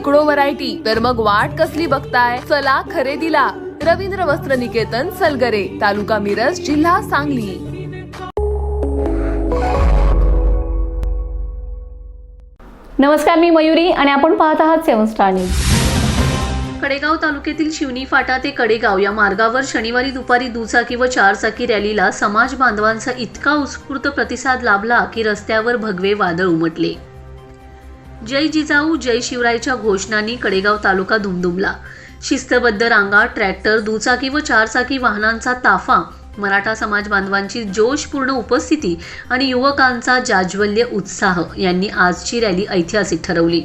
शेकडो व्हरायटी तर मग वाट कसली बघताय? चला खरेदीला. रवींद्र वस्त्र निकेतन सलगरे तालुका मिरज जिल्हा सांगली. नमस्कार मी मयुरी आणि आपण पाहत आहात सेवन स्टार न्यूज. कडेगाव तालुक्यातील शिवनी फाटा ते कडेगाव या मार्गावर शनिवारी दुपारी दुचाकी व चारचाकी रॅलीला समाज बांधवांचा इतका उत्स्फूर्त प्रतिसाद लाभला की रस्त्यावर भगवे वादळ उमटले. जय जिजाऊ जय शिवरायच्या घोषणांनी कडेगाव तालुका दुमदुमला शिस्तबद्ध रांगा ट्रॅक्टर दुचाकी व चारचाकी वाहनांचा ताफा मराठा समाज बांधवांची जोशपूर्ण उपस्थिती आणि युवकांचा जाज्वल्य उत्साह यांनी आजची रॅली ऐतिहासिक ठरवली.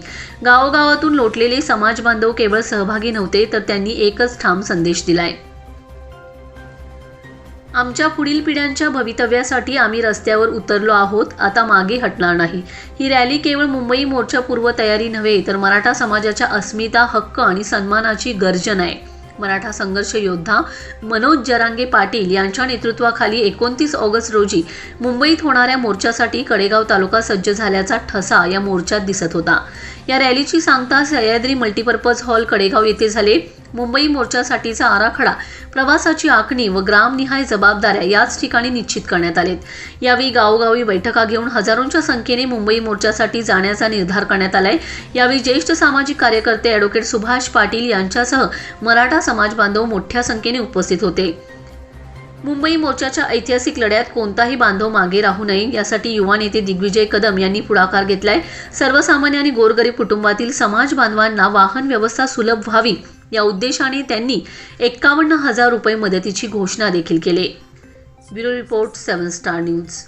गावोगावातून लोटलेले समाज बांधव केवळ सहभागी नव्हते तर त्यांनी एकच ठाम संदेश दिलाय. आमच्या पुढील पिढ्यांच्या भवितव्यासाठी आम्ही रस्त्यावर उतरलो आहोत. आता मागे हटणार नाही. ही रॅली केवळ मुंबई मोर्चा पूर्व तयारी नव्हे तर मराठा समाजाच्या अस्मिता हक्क आणि सन्मानाची गर्जन आहे. मराठा संघर्ष योद्धा मनोज जरांगे पाटील यांच्या नेतृत्वाखाली एकोणतीस ऑगस्ट रोजी मुंबईत होणाऱ्या मोर्चासाठी कडेगाव तालुका सज्ज झाल्याचा ठसा या मोर्चात दिसत होता. या रॅलीची सांगता सह्याद्री मल्टीपर्पज हॉल कडेगाव येथे झाले. मुंबई मोर्चासाठीचा आराखडा. प्रवासाची आखणी व ग्रामनिहाय जबाबदाऱ्या याच ठिकाणी निश्चित करण्यात आलेत. यावेळी गावोगावी बैठका घेऊन हजारोंच्या संख्येने मुंबई मोर्चासाठी जाण्याचा निर्धार करण्यात आलाय. यावेळी ज्येष्ठ सामाजिक कार्यकर्ते ॲडव्होकेट सुभाष पाटील यांच्यासह मराठा समाज बांधव मोठ्या संख्येने उपस्थित होते. मुंबई मोर्चाच्या ऐतिहासिक लढ्यात कोणताही बांधव मागे राहू नये यासाठी युवा नेते दिग्विजय कदम यांनी पुढाकार घेतलाय. सर्वसामान्य आणि गोरगरीब कुटुंबातील समाज बांधवांना वाहन व्यवस्था सुलभ व्हावी या उद्देशाने त्यांनी एक्कावन्न हजार रुपये मदतीची घोषणा देखील केली. Bureau report seven star news.